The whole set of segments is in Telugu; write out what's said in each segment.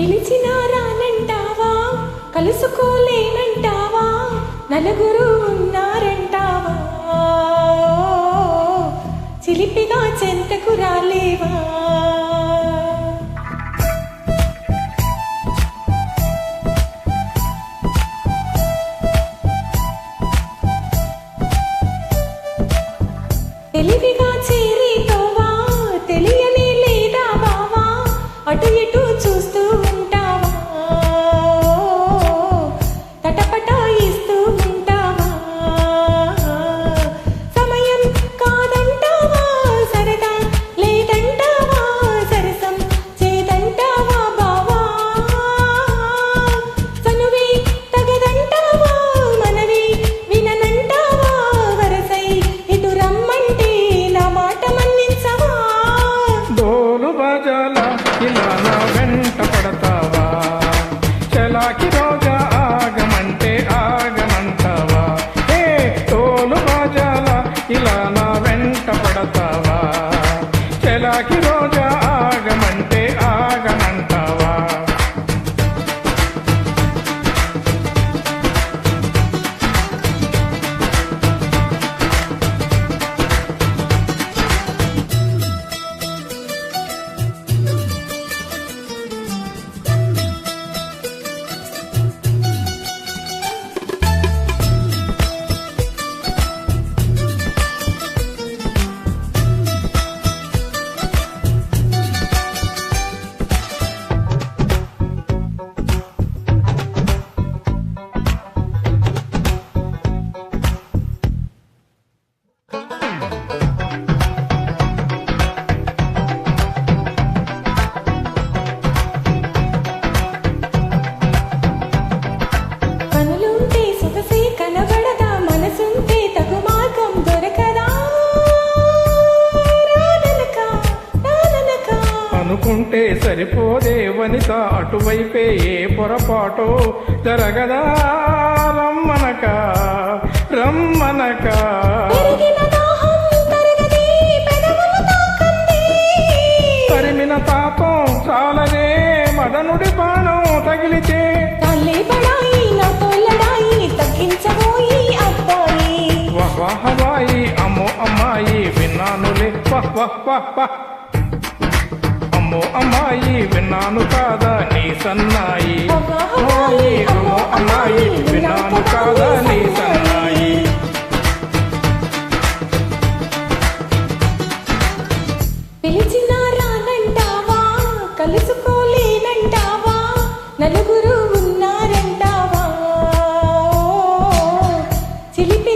పిలిచినారానంటావా? కలుసుకోలేనంటావా? నలుగురు ఉన్నారంటావా? చిలిపిగా చెంతకు రాలేవా? తెలివిగా చేరేతోవా తెలియనే లేదా బావా? అటు అనుకుంటే సరిపోదే వనిత అటువైపే ఏ పొరపాటో. జరగదా రమ్మనక రమ్మనక. తరిమిన తాపం చాలనే మదనుడి బాణం తగిలితే. వహవాయి అమ్మో అమ్మాయి విన్నానులే. వహ్ వహ్ వహ్ వహ్. అమ్మో అమ్మాయి విన్నాను కాదా నీ సన్నాయి? అమ్మో అమ్మాయి విన్నాను కాదా నీ సన్నాయి? పిలిచినా రానంటావా కలుసుకోలేనంటావా? నలుగురు ఉన్నారంటావా? చిలిపి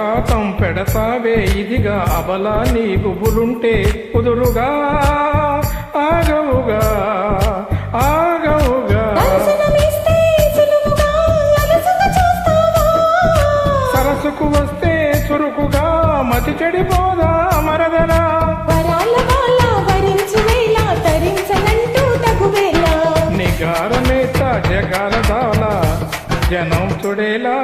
ఇరకాతం పెడతావే ఇదిగా అబలా నీ గుబులుంటే కుదురుగా. ఆగవుగా ఆగవుగా. సరస్సుకు వస్తే చురుకుగా మతి చెడిపోదా మరదలా నిగారమేత జగాల దాల జనం చుడేలా.